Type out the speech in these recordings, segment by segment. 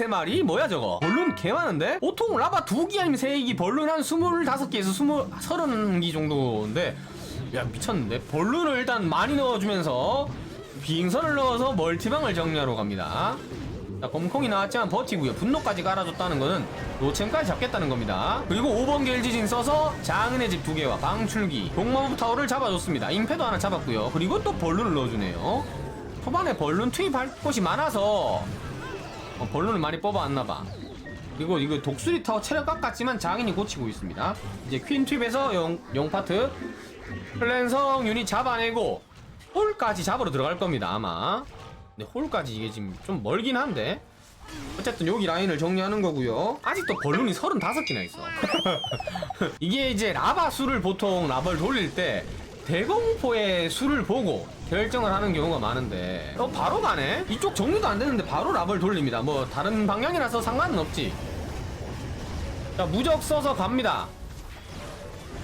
33마리? 뭐야 저거? 벌룬 개 많은데? 보통 라바 2기 아니면 3기 벌룬 한 25개에서 20, 30기 정도인데. 야 미쳤는데? 벌룬을 일단 많이 넣어주면서 빙선을 넣어서 멀티방을 정리하러 갑니다. 자 검콩이 나왔지만 버티고요. 분노까지 깔아줬다는 거는 노챔까지 잡겠다는 겁니다. 그리고 5번 겔지진 써서 장은의 집 2개와 방출기 동마법 타워를 잡아줬습니다. 임패도 하나 잡았고요. 그리고 또 벌룬을 넣어주네요. 초반에 벌룬 투입할 곳이 많아서 어, 벌룬을 많이 뽑아왔나봐. 그리고 이거 독수리 타워 체력 깎았지만 장인이 고치고 있습니다. 이제 퀸 투입해서 영, 영파트. 플랜성 유닛 잡아내고 홀까지 잡으러 들어갈 겁니다 아마. 근데 홀까지 이게 지금 좀 멀긴 한데. 어쨌든 여기 라인을 정리하는 거고요. 아직도 벌룬이 35개나 있어. 이게 이제 라바 수를 보통 라바를 돌릴 때 대공포의 수를 보고 결정을 하는 경우가 많은데 어 바로 가네? 이쪽 정리도 안 되는데 바로 라바를 돌립니다. 뭐 다른 방향이라서 상관은 없지. 자 무적 써서 갑니다.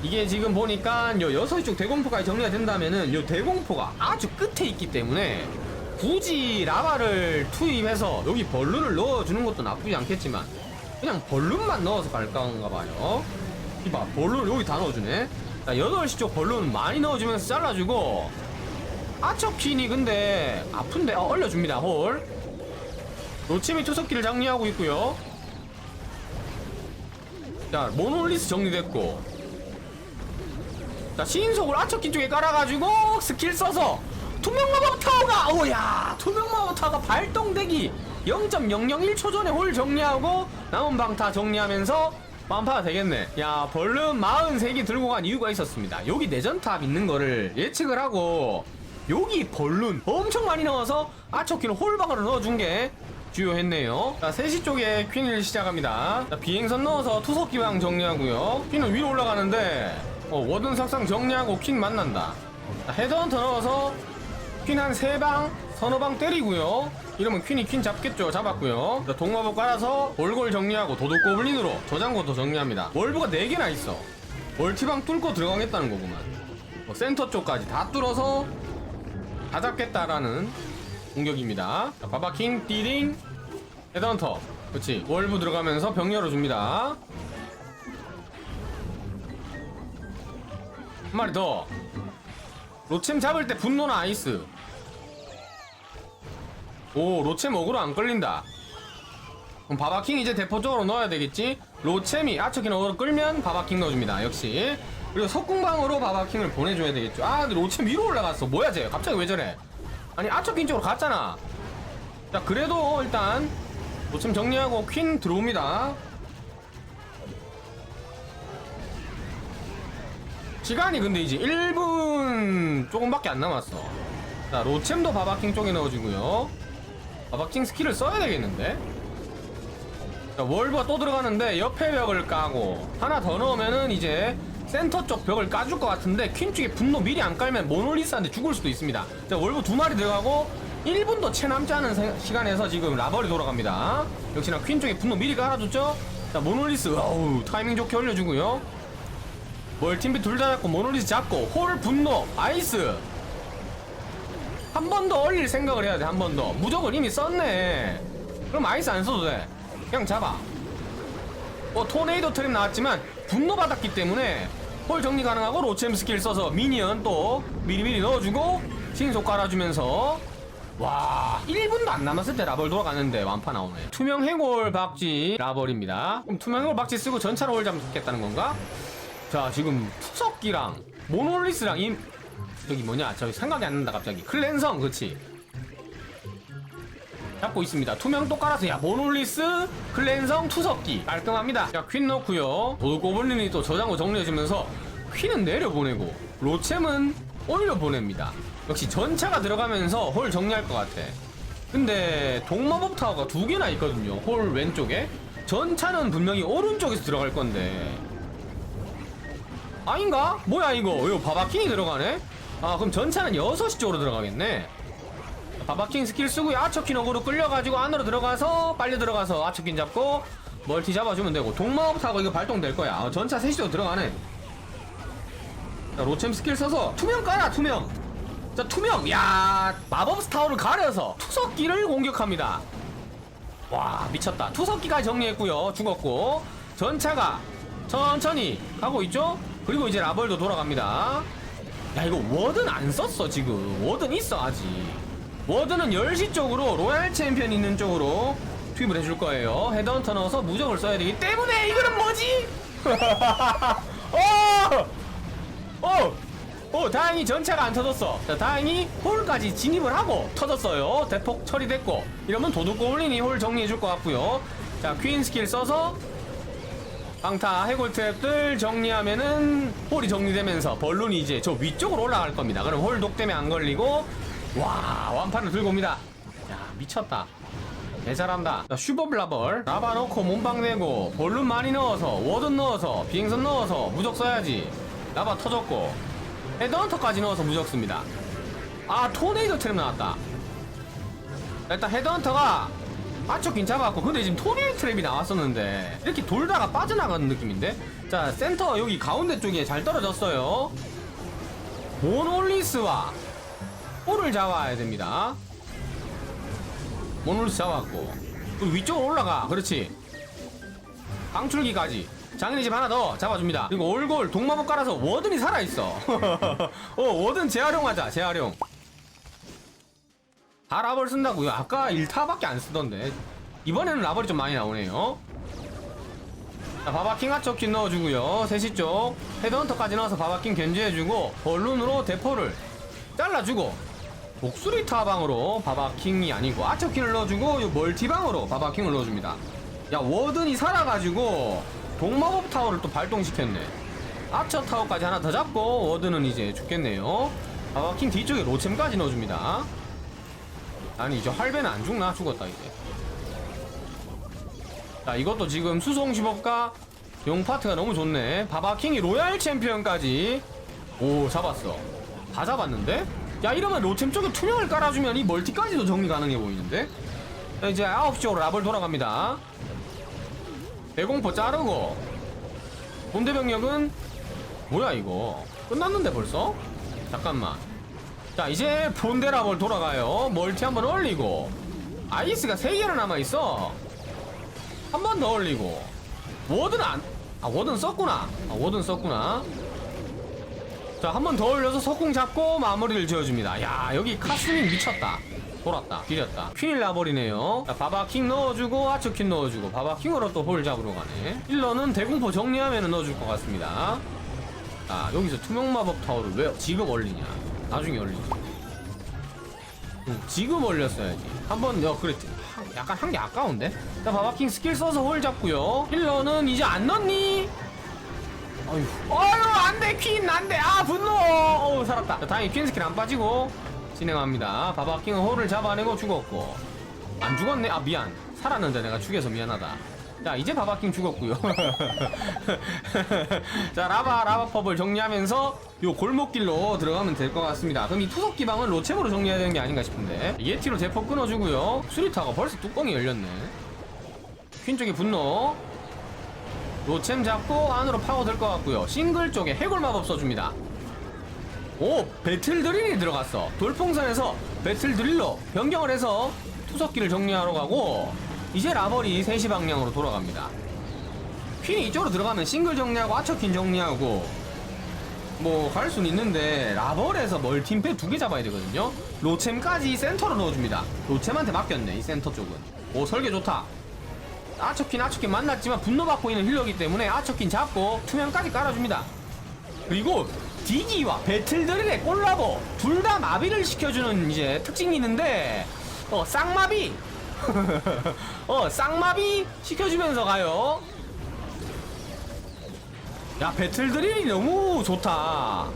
이게 지금 보니까 요 여섯 쪽 대공포까지 정리가 된다면은 요 대공포가 아주 끝에 있기 때문에 굳이 라바를 투입해서 여기 벌룬을 넣어주는 것도 나쁘지 않겠지만 그냥 벌룬만 넣어서 갈까인가 봐요. 이봐 벌룬 여기 다 넣어주네 자 8시 쪽 벌룬 많이 넣어주면서 잘라주고. 아처킨이 근데 아픈데? 어, 얼려줍니다. 홀. 로치미 투석기를 정리하고 있고요. 자 모놀리스 정리됐고. 자 신속을 아처킨 쪽에 깔아가지고 스킬 써서 투명 마법 타워가 오야 투명 마법 타워가 발동되기 0.001초 전에 홀 정리하고 남은 방타 정리하면서 완파가 되겠네. 야 벌룬 43개 들고 간 이유가 있었습니다. 여기 내전탑 있는 거를 예측을 하고 여기 벌룬 엄청 많이 넣어서 아처키는 홀방으로 넣어준 게 주요했네요. 자 3시 쪽에 퀸을 시작합니다. 자, 비행선 넣어서 투석 기방 정리하고요. 퀸은 위로 올라가는데 어, 워든 석상 정리하고 퀸 만난다. 자, 헤드헌터 넣어서 퀸 한 3방 서너 방 때리고요. 이러면 퀸이 퀸 잡겠죠. 잡았고요. 자, 동마법 깔아서 골골 정리하고 도둑 고블린으로 저장고도 정리합니다. 월브가 4개나 있어. 멀티방 뚫고 들어가겠다는 거구만. 뭐 센터 쪽까지 다 뚫어서 다 잡겠다라는 공격입니다. 자, 바바킹 띠링 헤드헌터. 그렇지 월브 들어가면서 병 열어줍니다. 한 마리 더. 로챔 잡을 때 분노나 아이스 오 로챔 어그로 안 끌린다. 그럼 바바킹 이제 대포 쪽으로 넣어야 되겠지? 로챔이 아처킨 어그로 끌면 바바킹 넣어줍니다. 역시. 그리고 석궁방으로 바바킹을 보내줘야 되겠죠. 아 근데 로챔 위로 올라갔어. 뭐야 쟤? 갑자기 왜 저래? 아니 아처킨 쪽으로 갔잖아. 자 그래도 일단 로챔 정리하고 퀸 들어옵니다. 시간이 근데 이제 1분 조금밖에 안 남았어. 자 로챔도 바바킹 쪽에 넣어주고요 바바킹 스킬을 써야 되겠는데? 자 월브가 또 들어가는데 옆에 벽을 까고 하나 더 넣으면은 이제 센터 쪽 벽을 까줄 것 같은데 퀸 쪽에 분노 미리 안 깔면 모놀리스한테 죽을 수도 있습니다. 자 월브 두 마리 들어가고 1분도 채 남지 않은 세- 시간에서 지금 라벌이 돌아갑니다. 역시나 퀸 쪽에 분노 미리 깔아줬죠? 자 모놀리스 와우 타이밍 좋게 올려주고요. 멀팀비 둘 다 잡고 모노리스 잡고 홀 분노 아이스 한 번더 올릴 생각을 해야 돼 한 번 더. 무적을 이미 썼네. 그럼 아이스 안 써도 돼. 그냥 잡아. 뭐 토네이도 트림 나왔지만 분노 받았기 때문에 홀 정리 가능하고 로챔 스킬 써서 미니언 또 미리미리 넣어주고 신속 깔아주면서. 와 1분도 안 남았을 때 라벌 돌아가는데 완파 나오네. 투명 해골 박쥐 라벌입니다. 그럼 투명 해골 박쥐 쓰고 전차로 홀 잡겠다는 건가? 자 지금 투석기랑 모놀리스랑 이 저기 뭐냐? 저기 생각이 안 난다 갑자기. 클랜성 그치 잡고 있습니다. 투명 또 깔아서 야 모놀리스 클랜성 투석기. 깔끔합니다. 자퀸 넣고요. 도둑 고블린이 또 저장고 정리해주면서 퀸은 내려보내고 로챔은 올려보냅니다. 역시 전차가 들어가면서 홀 정리할 것 같아. 근데 동마법 타워가 두 개나 있거든요. 홀 왼쪽에. 전차는 분명히 오른쪽에서 들어갈 건데 아닌가? 뭐야 이거? 이거 바바킹이 들어가네? 아 그럼 전차는 6시 쪽으로 들어가겠네. 바바킹 스킬 쓰고 아처킨 어그로 끌려가지고 안으로 들어가서 빨리 들어가서 아처킨 잡고 멀티 잡아주면 되고 동마법 타고 이거 발동될 거야. 아, 전차 3시 쪽으로 들어가네. 자 로챔 스킬 써서 투명 깔아 투명. 자 투명. 야 마법 스타워를 가려서 투석기를 공격합니다. 와 미쳤다. 투석기까지 정리했고요. 죽었고. 전차가 천천히 가고 있죠 그리고 이제 라벌도 돌아갑니다 야 이거 워든 안 썼어 지금 워든 있어 아직 워든은 10시 쪽으로 로얄 챔피언 있는 쪽으로 투입을 해줄 거예요 헤드헌터 넣어서 무적을 써야 되기 때문에 이거는 뭐지? 어! 어! 어, 다행히 전차가 안 터졌어. 자, 다행히 홀까지 진입을 하고 터졌어요. 대폭 처리됐고. 이러면 도둑 고블린이 홀 정리해줄 것 같고요. 자, 퀸 스킬 써서 방타 해골 트랩들 정리하면은 홀이 정리되면서 벌룬이 이제 저 위쪽으로 올라갈 겁니다. 그럼 홀독 때문에 안 걸리고 와 완판을 들고 옵니다. 야 미쳤다. 개 잘한다. 자, 슈퍼블라벌 라바 넣고 몸빵 내고 볼륨 많이 넣어서 워든 넣어서 비행선 넣어서 무적 써야지. 라바 터졌고 헤드헌터까지 넣어서 무적 씁니다. 아 토네이도 트랩 나왔다. 일단 헤드헌터가 아초긴 잡았고. 근데 지금 토네이도 트랩이 나왔었는데 이렇게 돌다가 빠져나가는 느낌인데? 자 센터 여기 가운데 쪽에 잘 떨어졌어요. 모놀리스와 홀을 잡아야 됩니다. 모놀리스 잡았고 위쪽으로 올라가. 그렇지. 방출기까지. 장인의 집 하나 더 잡아줍니다. 그리고 올골 동마법 깔아서 워든이 살아있어. 어 워든 재활용하자 재활용 다 라벌 쓴다고요? 아까 1타밖에 안 쓰던데. 이번에는 라벌이 좀 많이 나오네요. 자 바바킹 하초킨 넣어주고요. 3시 쪽. 헤드헌터까지 넣어서 바바킹 견제해주고 벌룬으로 대포를 잘라주고 목소리 타방으로 바바킹이 아니고 아처킹을 넣어주고 요 멀티방으로 바바킹을 넣어줍니다. 야 워든이 살아가지고 동마법 타워를 또 발동시켰네. 아처 타워까지 하나 더 잡고 워든은 이제 죽겠네요. 바바킹 뒤쪽에 로챔까지 넣어줍니다 아니 이제 할배는 안 죽나? 죽었다 이제 자 이것도 지금 수송 10억과 용 파트가 너무 좋네 바바킹이 로얄 챔피언까지 오 잡았어 다 잡았는데? 야 이러면 로챔 쪽에 투명을 깔아주면 이 멀티까지도 정리 가능해 보이는데? 자, 이제 9시 쪽으로 라벌 돌아갑니다 대공포 자르고 본대병력은 뭐야 이거 끝났는데 벌써? 잠깐만 자 이제 본대 라벌 돌아가요. 멀티 한번 올리고. 아이스가 3개나 남아있어. 한 번 더 올리고. 워든 안.. 아 워든 썼구나. 아 워든 썼구나. 자 한 번 더 올려서 석궁 잡고 마무리를 지어줍니다. 야 여기 카스민 미쳤다. 돌았다 비렸다. 퀸일 나버리네요. 자 바바킹 넣어주고 하츠퀸 넣어주고. 바바킹으로 또 홀 잡으러 가네. 힐러는 대공포 정리하면 넣어줄 것 같습니다. 자 여기서 투명마법 타워를 왜 지금 올리냐 나중에 올리지. 응, 지금 올렸어야지. 한번 어 그랬지. 한- 약간 한 게 아까운데? 자 바바킹 스킬 써서 홀 잡고요. 힐러는 이제 안 넣니? 어휴. 어휴 안돼 퀸 안돼. 아 분노! 어우 살았다. 자, 다행히 퀸 스킬 안 빠지고 진행합니다. 바바킹은 홀을 잡아내고 죽었고. 안 죽었네? 아 미안. 살았는데 내가 죽여서 미안하다 자 이제 바바킹 죽었고요. 자 라바 라바법을 정리하면서 요 골목길로 들어가면 될 것 같습니다. 그럼 이 투석 기방은 로챔으로 정리해야 되는 게 아닌가 싶은데. 예티로 대포 끊어주고요. 수리타가 벌써 뚜껑이 열렸네. 퀸 쪽에 분노. 로챔 잡고 안으로 파고들 것 같고요. 싱글 쪽에 해골 마법 써줍니다. 오 배틀 드릴이 들어갔어. 돌풍선에서 배틀 드릴로 변경을 해서 투석기를 정리하러 가고 이제 라벌이 3시 방향으로 돌아갑니다. 퀸이 이쪽으로 들어가면 싱글 정리하고 아처퀸 정리하고 뭐 갈 수는 있는데 라벌에서 멀팀패 두 개 잡아야 되거든요. 로챔까지 센터로 넣어줍니다. 로챔한테 맡겼네 이 센터 쪽은. 오 설계 좋다. 아처킨 아처킨 만났지만 분노받고 있는 힐러기 때문에 아처킨 잡고 투명까지 깔아줍니다. 그리고 디기와 배틀드릴의 콜라보 둘 다 마비를 시켜주는 이제 특징이 있는데 어 쌍마비 어 쌍마비 시켜주면서 가요. 야 배틀드릴이 너무 좋다.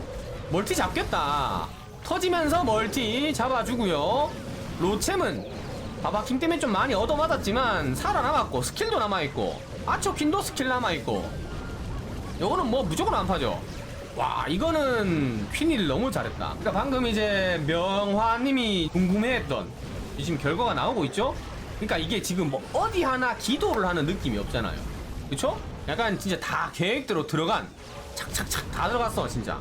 멀티 잡겠다. 터지면서 멀티 잡아주고요. 로챔은 바바킹 때문에 좀 많이 얻어맞았지만 살아남았고 스킬도 남아있고 아초킨도 스킬 남아있고. 요거는 뭐 무조건 안 파죠. 와 이거는 퀸일 너무 잘했다. 그러니까 방금 이제 명화님이 궁금해했던 이 지금 결과가 나오고 있죠 그러니까 이게 지금 뭐 어디 하나 기도를 하는 느낌이 없잖아요 그쵸? 약간 진짜 다 계획대로 들어간 착착착 다 들어갔어 진짜